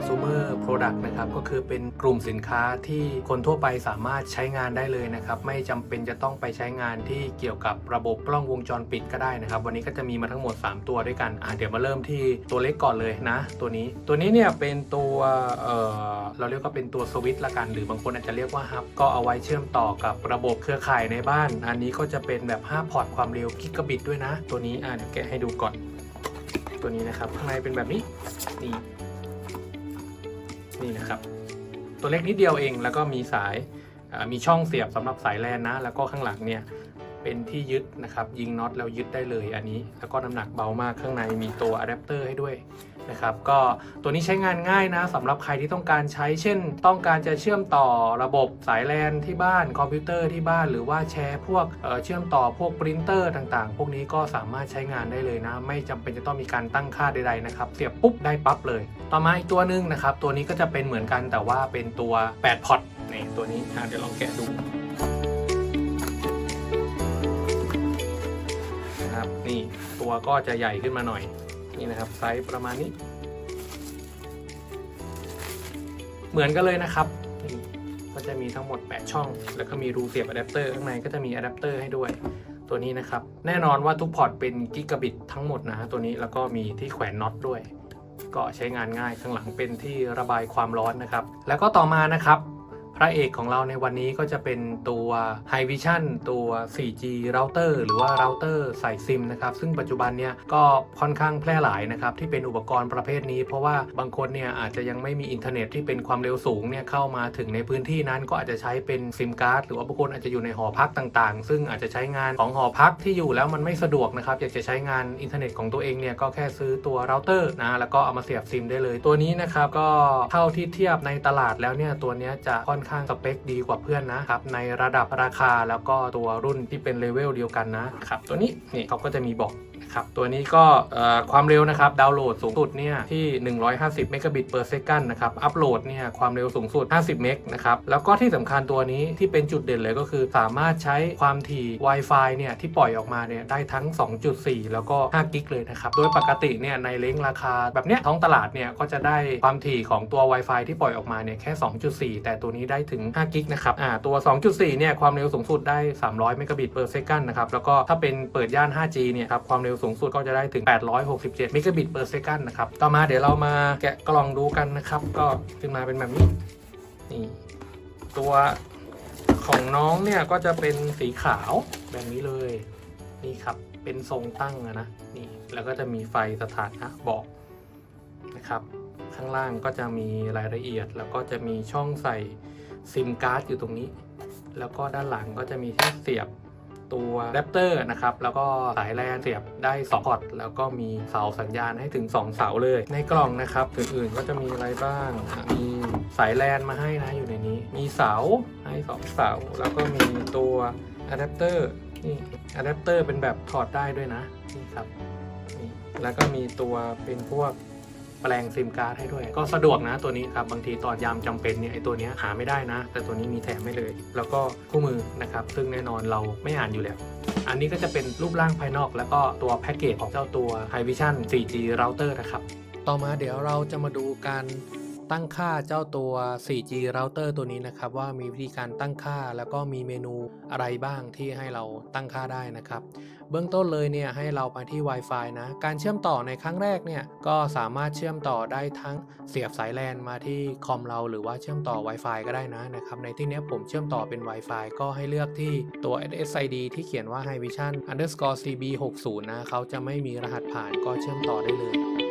consumer product นะครับก็คือเป็นกลุ่มสินค้าที่คนทั่วไปสามารถใช้งานได้เลยนะครับ ไม่จำเป็นจะต้องไปใช้งานที่เกี่ยวกับระบบกล้องวงจรปิดก็ได้นะครับ วันนี้ก็จะมีมาทั้งหมด 3 ตัวด้วยกันอะเดี๋ยวมาเริ่มที่ตัวเล็กก่อนเลยนะ ตัวนี้ตัวนี้เนี่ยเป็นตัวเอ่อเราเรียกว่าเป็นตัวสวิตช์ละกัน หรือบางคนอาจจะเรียกว่าฮับก็เอาไว้เชื่อมต่อกับระบบเครือข่ายในบ้าน อันนี้ก็จะเป็นแบบ5พอร์ตความเร็วกิกะบิตด้วยนะ ตัวนี้อะเดี๋ยวแกะให้ดูก่อน ตัวนี้นะครับข้างในเป็นแบบนี้นี่ นี่นะครับ ตัวเล็กนิดเดียวเอง แล้วก็มีสายมีช่องเสียบสำหรับสายแลนนะ แล้วก็ข้างหลังเนี่ยเป็นที่ยึดนะครับ ยิงน็อตแล้วยึดได้เลยอันนี้ แล้วก็น้ำหนักเบามากข้างในมีตัวอะแดปเตอร์ให้ด้วย นะครับก็ตัวนี้ใช้งานง่ายนะสำหรับใครที่ต้องการใช้เช่น ต้องการจะเชื่อมต่อระบบสายแลนที่บ้านคอมพิวเตอร์ที่บ้านหรือว่าแชร์พวกเเชื่อมต่อพวกปรินเตอร์ต่างๆ พวกนี้ก็สามารถใช้งานได้เลยนะ ไม่จำเป็นจะต้องมีการตั้งค่าใดๆนะครับเสียบปุ๊บได้ปั๊บเลย ต่อมาอีกตัวหนึงนะครับตัวนี้ก็จะเป็นเหมือนกันแต่ว่าเป็นตัว8พอตนี่ตัวนี้อะเดี๋ยวลองแกะดูนะครับนี่ตัวก็จะใหญ่ขึ้นมาหน่อย นี่นะครับไซส์ประมาณนี้ เหมือนกันเลยนะครับก็จะมีทั้งหมด 8 ช่อง แล้วก็มีรูเสียบอะแดปเตอร์ข้างในก็จะมีอะแดปเตอร์ให้ด้วยตัวนี้นะครับ แน่นอนว่าทุกพอร์ตเป็นกิกะบิตทั้งหมดนะฮะตัวนี้แล้วก็มีที่แขวนน็อตด้วย ก็ใช้งานง่ายข้างหลังเป็นที่ระบายความร้อนนะครับ แล้วก็ต่อมานะครับ ระเอกของเราในวันนี้ก็จะเป็นตัว High Vision ตัว 4G router หรือว่า router ใส่ซิมนะครับ ซึ่งปัจจุบันเนี่ยก็ค่อนข้างแพร่หลายนะครับ ที่เป็นอุปกรณ์ประเภทนี้ เพราะว่าบางคนเนี่ยอาจจะยังไม่มีอินเทอร์เน็ตที่เป็นความเร็วสูงเนี่ยเข้ามาถึงในพื้นที่นั้นก็อาจจะใช้เป็นซิมการ์ดหรือว่าบางคนอาจจะอยู่ในหอพักต่างๆ ซึ่งอาจจะใช้งานของหอพักที่อยู่แล้วมันไม่สะดวกนะครับ อยากจะใช้งานอินเทอร์เน็ตของตัวเองเนี่ยก็แค่ซื้อตัวเราเตอร์นะแล้วก็เอามาเสียบซิมได้เลย ตัวนี้นะครับก็เท่าที่เทียบในตลาดแล้วเนี่ยตัวนี้จะค่อนข้างสเปคดีกว่าเพื่อนนะครับในระดับราคาแล้วก็ตัวรุ่นที่เป็นเลเวลเดียวกันนะครับตัวนี้นี่เขาก็จะมีบอกนะ ครับตัวนี้ก็ความเร็วนะครับดาวน์โหลดสูงสุดเนี่ยที่ 150 เมกะบิต per second นะครับอัปโหลดเนี่ยความเร็วสูงสุด 50 เมกนะครับแล้วก็ที่สำคัญตัวนี้ที่เป็นจุดเด่นเลยก็คือ สามารถใช้ความถี่ Wi-Fi เนี่ยที่ปล่อยออกมาเนี่ยได้ทั้ง 2.4 แล้วก็5กิกเลยนะครับโดยปกติเนี่ยในเลนส์ราคาแบบเนี้ยท้องตลาดเนี่ยก็จะได้ความถี่ของตัว Wi-Fi ที่ปล่อยออกมาเนี่ยแค่ 2.4 แต่ตัวนี้ได้ถึง5กิกนะครับอ่าตัว 2.4 เนี่ยความเร็วสูงสุดได้ 300 เมกะบิต per second นะครับแล้วก็ถ้าเป็นเปิดย่าน 5G เนี่ยครับความเร็วสูงสุดก็จะได้ถึง 867เมกะบิต per second นะครับ ต่อมาเดี๋ยวเรามาแกะกล่องดูกันนะครับ ก็ขึ้นมาเป็นแบบนี้ นี่ ตัวของน้องเนี่ยก็จะเป็นสีขาวแบบนี้เลย นี่ครับ เป็นทรงตั้งนะ นี่ แล้วก็จะมีไฟสถานะบอกนะครับ ข้างล่างก็จะมีรายละเอียด แล้วก็จะมีช่องใส่ซิมการ์ดอยู่ตรงนี้ แล้วก็ด้านหลังก็จะมีที่เสียบ ตัวแรปเตอร์นะครับ แล้วก็สายแลนเสียบได้2พอร์ตแล้วก็มีเสาสัญญาณให้ถึง 2 เสาเลย ในกล่องนะครับอื่นๆก็จะมีอะไรบ้าง มีสายแลนมาให้นะอยู่ในนี้ มีเสาให้สองเสา แล้วก็มีตัวอะแดปเตอร์นี่อะแดปเตอร์เป็นแบบถอดได้ด้วยนะนี่ครับนี่แล้วก็มีตัวเป็นพวก แปลงซิมการ์ดให้ด้วย ก็สะดวกนะตัวนี้ครับ บางทีตอนยามจำเป็นเนี่ยไอตัวนี้หาไม่ได้นะ แต่ตัวนี้มีแถมให้เลย แล้วก็คู่มือนะครับ ซึ่งแน่นอนเราไม่อ่านอยู่แล้วอันนี้ก็จะเป็นรูปร่างภายนอก แล้วก็ตัวแพ็กเกจของเจ้าตัว h i Vision 4G router นะครับ ต่อมาเดี๋ยวเราจะมาดูการ ตั้งค่าเจ้าตัว 4G router ตัวนี้นะครับว่ามีวิธีการตั้งค่าแล้วก็มีเมนูอะไรบ้างที่ให้เราตั้งค่าได้นะครับ เบื้องต้นเลยเนี่ยให้เราไปที่ Wi-Fi นะ การเชื่อมต่อในครั้งแรกเนี่ยก็สามารถเชื่อมต่อได้ทั้งเสียบสายแลนมาที่คอมเราหรือว่าเชื่อมต่อ Wi-Fi ก็ได้นะนะครับ ในที่นี้ผมเชื่อมต่อเป็น Wi-Fi ก็ให้เลือกที่ตัว SSID ที่เขียนว่า High Vision underscore CB 6 0นะเขาจะไม่มีรหัสผ่านก็เชื่อมต่อได้เลย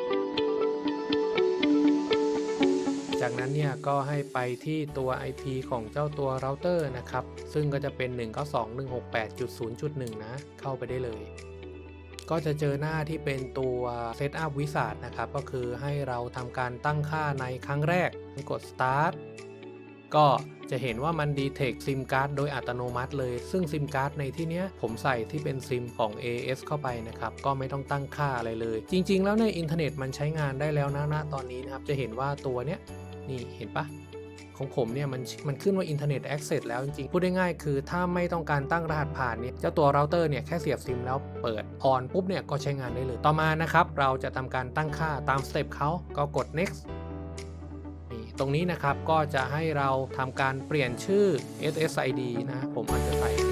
จากนั้นเนี่ยก็ให้ไปที่ตัว IP ของเจ้าตัวเราเตอร์นะครับ ซึ่งก็จะเป็น 192.168.0.1 นะ เข้าไปได้เลย ก็จะเจอหน้าที่เป็นตัว Setup Wizard นะครับ ก็คือให้เราทำการตั้งค่าในครั้งแรก กด Start ก็จะเห็นว่ามัน detect SIM card โดยอัตโนมัติเลย ซึ่ง SIM card ในที่เนี้ยผมใส่ที่เป็น SIM ของ AS เข้าไปนะครับ ก็ไม่ต้องตั้งค่าอะไรเลย จริง ๆ แล้วในอินเทอร์เน็ตมันใช้งานได้แล้วนะณตอนนี้นะครับ จะเห็นว่าตัวเนี้ย นี่เห็นปะของผมเนี่ยมันมันขึ้นว่า Internet Access แล้วจริงๆ พูดได้ง่ายคือถ้าไม่ต้องการตั้งรหัสผ่านเนี่ยเจ้าตัวเราเตอร์เนี่ยแค่เสียบซิมแล้วเปิดออนปุ๊บเนี่ยก็ใช้งานได้เลย ต่อมานะครับ เราจะทำการตั้งค่าตามสเต็ปเขาก็กด next นี่ตรงนี้นะครับก็จะให้เราทำการเปลี่ยนชื่อ SSID นะผมอาจจะใส่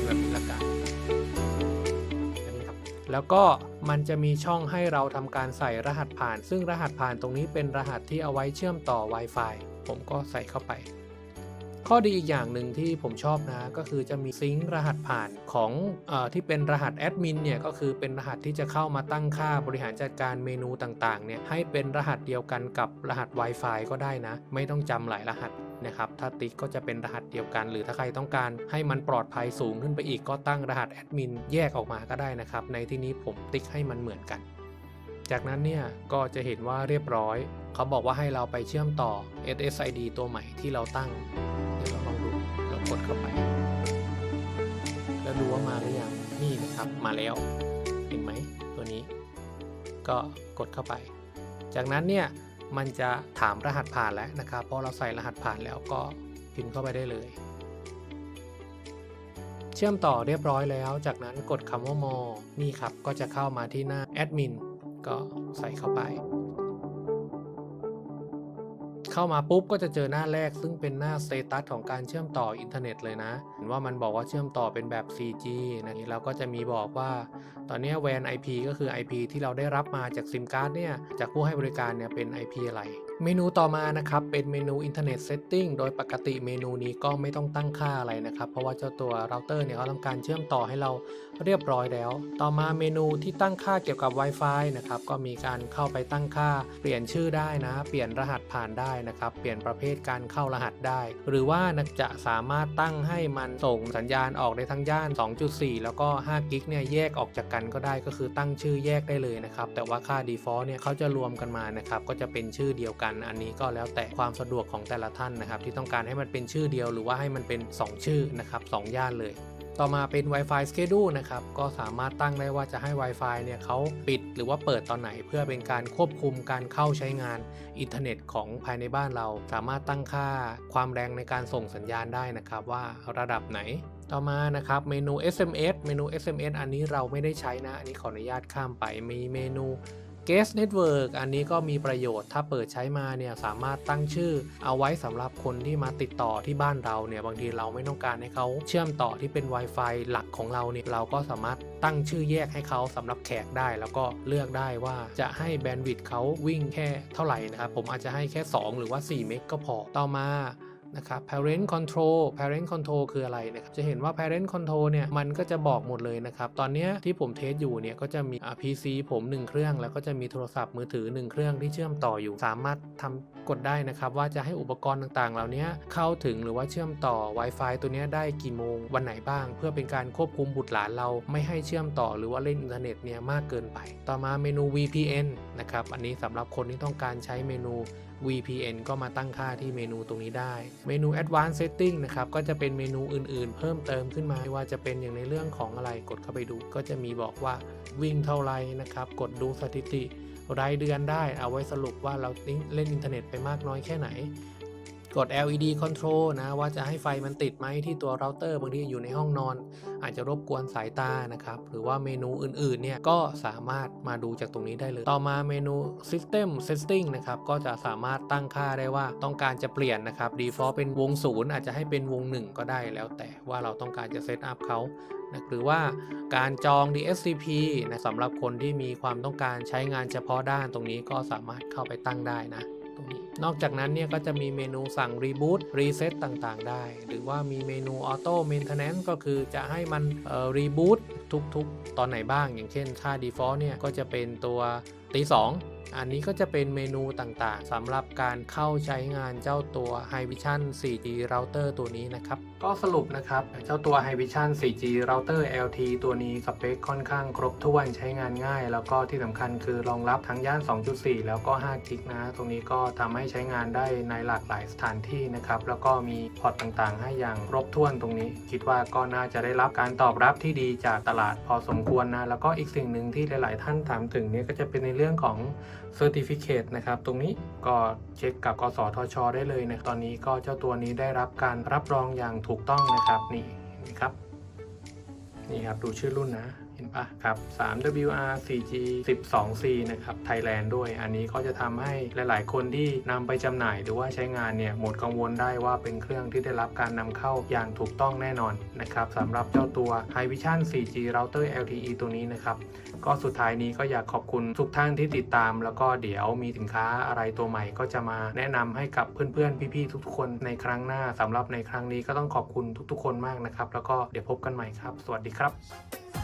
แล้วก็มันจะมีช่องให้เราทำการใส่รหัสผ่าน ซึ่งรหัสผ่านตรงนี้เป็นรหัสที่เอาไว้เชื่อมต่อ Wi-Fi ผมก็ใส่เข้าไป ข้อดีอีกอย่างหนึ่งที่ผมชอบนะก็คือจะมีซิงค์รหัสผ่านของอที่เป็นรหัสแอดมินเนี่ยก็คือเป็นรหัสที่จะเข้ามาตั้งค่าบริหารจัดการเมนูต่างๆเนี่ยให้เป็นรหัสเดียวกันกับรหัส Wi-Fi ก็ได้นะ ไม่ต้องจำหลายรหัสนะครับถ้าติ๊กก็จะเป็นรหัสเดียวกัน หรือถ้าใครต้องการให้มันปลอดภัยสูงขึ้นไปอีกก็ตั้งรหัสแอดมินแยกออกมาก็ได้นะครับในที่นี้ผมติ๊กให้มันเหมือนกัน จากนั้นเนี่ยก็จะเห็นว่าเรียบร้อย เขาบอกว่าให้เราไปเชื่อมต่อ SSID ตัวใหม่ที่เราตั้ง เดี๋ยวเราลองดูเรากดเข้าไป แล้วดูว่ามาหรือยังนี่นะครับมาแล้วเห็นไหมตัวนี้ ก็กดเข้าไป จากนั้นเนี่ยมันจะถามรหัสผ่านแล้วนะครับพอเราใส่รหัสผ่านแล้วก็พิมพ์เข้าไปได้เลย เชื่อมต่อเรียบร้อยแล้ว จากนั้นกดคำว่า more นี่ครับก็จะเข้ามาที่หน้าแอดมินก็ใส่เข้าไป เข้ามาปุ๊บก็จะเจอหน้าแรก ซึ่งเป็นหน้าสเตตัสของการเชื่อมต่ออินเทอร์เน็ตเลยนะเห็นว่ามันบอกว่าเชื่อมต่อเป็นแบบ 4G นะนี้เราก็จะมีบอกว่า ตอนนี้แวน IP ก็คือ IP ที่เราได้รับมาจากซิมการ์ดเนี่ยจากผู้ให้บริการเนี่ยเป็น IP อะไร เมนูต่อมานะครับเป็นเมนู Internet Setting โดยปกติเมนูนี้ก็ไม่ต้องตั้งค่าอะไรนะครับ เพราะว่าเจ้าตัวเราเตอร์เนี่ยเขาทำการเชื่อมต่อให้เราเรียบร้อยแล้ว ต่อมาเมนูที่ตั้งค่าเกี่ยวกับ Wi-Fi นะครับก็มีการเข้าไปตั้งค่า เปลี่ยนชื่อได้นะ เปลี่ยนรหัสผ่านได้นะครับ เปลี่ยนประเภทการเข้ารหัสได้ หรือว่านะจะสามารถตั้งให้มันส่งสัญญาณออกในทั้งย่าน 2.4 แล้วก็5กิกเนี่ยแยกออกจากกันก็ได้ก็คือตั้งชื่อแยกได้เลยนะครับแต่ว่าค่า default เนี่ยเขาจะรวมกันมานะครับก็จะเป็นชื่อเดียวกันอันนี้ก็แล้วแต่ความสะดวกของแต่ละท่านนะครับ ที่ต้องการให้มันเป็นชื่อเดียวหรือว่าให้มันเป็น 2 ชื่อนะครับสองย่านเลยต่อมาเป็น Wi-Fi Schedule นะครับ ก็สามารถตั้งได้ว่าจะให้ Wi-Fi เนี่ยเขาปิดหรือว่าเปิดตอนไหน เพื่อเป็นการควบคุมการเข้าใช้งานอินเทอร์เน็ตของภายในบ้านเรา สามารถตั้งค่าความแรงในการส่งสัญญาณได้นะครับ ว่าระดับไหน ต่อมานะครับเมนู SMS เมนู SMS อันนี้เราไม่ได้ใช้นะ อันนี้ขออนุญาตข้ามไปมีเมนู Guest Network อันนี้ก็มีประโยชน์ถ้าเปิดใช้มาเนี่ยสามารถตั้งชื่อ เอาไว้สำหรับคนที่มาติดต่อที่บ้านเราเนี่ยบางทีเราไม่ต้องการให้เขาเชื่อมต่อที่เป็น Wi-Fi หลักของเราเนี่ยเราก็สามารถตั้งชื่อแยกให้เขาสำหรับแขกได้ แล้วก็เลือกได้ว่าจะให้แบนด์วิดต์เขาวิ่งแค่เท่าไหร่นะครับผมอาจจะให้แค่ 2 หรือว่า 4 เมกก็พอต่อมา นะครับ parent control parent control คืออะไรนะครับ จะเห็นว่า parent control เนี่ย มันก็จะบอกหมดเลยนะครับ ตอนนี้ที่ผมเทสอยู่เนี่ย ก็จะมี PC ผม 1 เครื่อง แล้วก็จะมีโทรศัพท์มือถือ 1 เครื่องที่เชื่อมต่ออยู่ สามารถทำกดได้นะครับ ว่าจะให้อุปกรณ์ต่างๆ เหล่านี้เข้าถึงหรือว่าเชื่อมต่อ Wi-Fi ตัวนี้ได้กี่โมง วันไหนบ้าง เพื่อเป็นการควบคุมบุตรหลานเราไม่ให้เชื่อมต่อหรือว่าเล่นอินเทอร์เน็ตเนี่ยมากเกินไป ต่อมาเมนู VPN นะครับ อันนี้สำหรับคนที่ต้องการใช้เมนู VPN ก็มาตั้งค่าที่เมนูตรงนี้ได้เมนู Advanced Setting นะครับ ก็จะเป็นเมนูอื่นๆ เพิ่มเติมขึ้นมาไม่ว่าจะเป็นอย่างในเรื่องของอะไรกดเข้าไปดู ก็จะมีบอกว่าวิ่งเท่าไรนะครับ กดดูสถิติรายเดือนได้เอาไว้สรุปว่าเราเล่นอินเทอร์เน็ตไปมากน้อยแค่ไหน กด LED control นะว่าจะให้ไฟมันติดไหมที่ตัวเราเตอร์บางทีอยู่ในห้องนอน อาจจะรบกวนสายตานะครับหรือว่าเมนูอื่นๆเนี่ยก็สามารถมาดูจากตรงนี้ได้เลย ต่อมาเมนู System Setting นะครับก็จะสามารถตั้งค่าได้ว่าต้องการจะเปลี่ยนนะครับ default เป็นวงศูนย์อาจจะให้เป็นวง1ก็ได้แล้วแต่ว่าเราต้องการจะเซตอัพเขานะหรือว่าการจอง DSCP นะสำหรับคนที่มีความต้องการใช้งานเฉพาะด้านตรงนี้ก็สามารถเข้าไปตั้งได้นะ ตรงนี้ นอกจากนั้นเนี่ยก็จะมีเมนูสั่งรีบูตรีเซ็ตต่างๆ ได้ หรือว่ามีเมนูออโต้เมนเทนแนนซ์ก็คือจะให้มันรีบูตทุกๆ ตอนไหนบ้าง อย่างเช่นค่า Default เนี่ยก็จะเป็นตัวตี2อันนี้ก็จะเป็นเมนูต่างๆสำหรับการเข้าใช้งานเจ้าตัว h i Vision 4G Router ตัวนี้นะครับก็สรุปนะครับ เจ้าตัว h i Vision 4G Router LT ตัวนี้สเปคค่อนข้างครบถ้วนใช้งานง่าย แล้วก็ที่สำคัญคือรองรับทั้งย่าน 2.4 แล้วก็5กิกนะ ตรงนี้ก็ทำให้ใช้งานได้ในหลากหลายสถานที่นะครับ แล้วก็มีพอร์ตต่างๆ ให้อย่างครบถ้วนตรงนี้ คิดว่าก็น่าจะได้รับการตอบรับที่ดีจากตลาดพอสมควรนะ แล้วก็อีกสิ่งหนึ่งที่หลาย ๆ ท่านถามถึงเนี่ยก็จะเป็นในเรื่องของ Certificate นะครับตรงนี้ก็เช็คกับกสทช ได้เลยนะตอนนี้ก็เจ้าตัวนี้ได้รับการรับรองอย่างถูกต้องนะครับนี่นี่ครับนี่ครับดูชื่อรุ่นนะ เห็นปะครับ 3WR 4G 12C นะครับ Thailand ด้วย อันนี้ก็จะทำให้หลาย ๆ คนที่นำไปจำหน่ายหรือว่าใช้งานเนี่ยหมดกังวลได้ว่าเป็นเครื่องที่ได้รับการนำเข้าอย่างถูกต้องแน่นอนนะครับสำหรับเจ้าตัว Hivision 4G Router LTE ตัวนี้นะครับก็สุดท้ายนี้ก็อยากขอบคุณทุกท่านที่ติดตาม แล้วก็เดี๋ยวมีสินค้าอะไรตัวใหม่ ก็จะมาแนะนำให้กับเพื่อน ๆ พี่ ๆ ทุกๆคนในครั้งหน้าสำหรับในครั้งนี้ก็ต้องขอบคุณทุก ๆ คนมากนะครับ แล้วก็เดี๋ยวพบกันใหม่ครับ สวัสดีครับ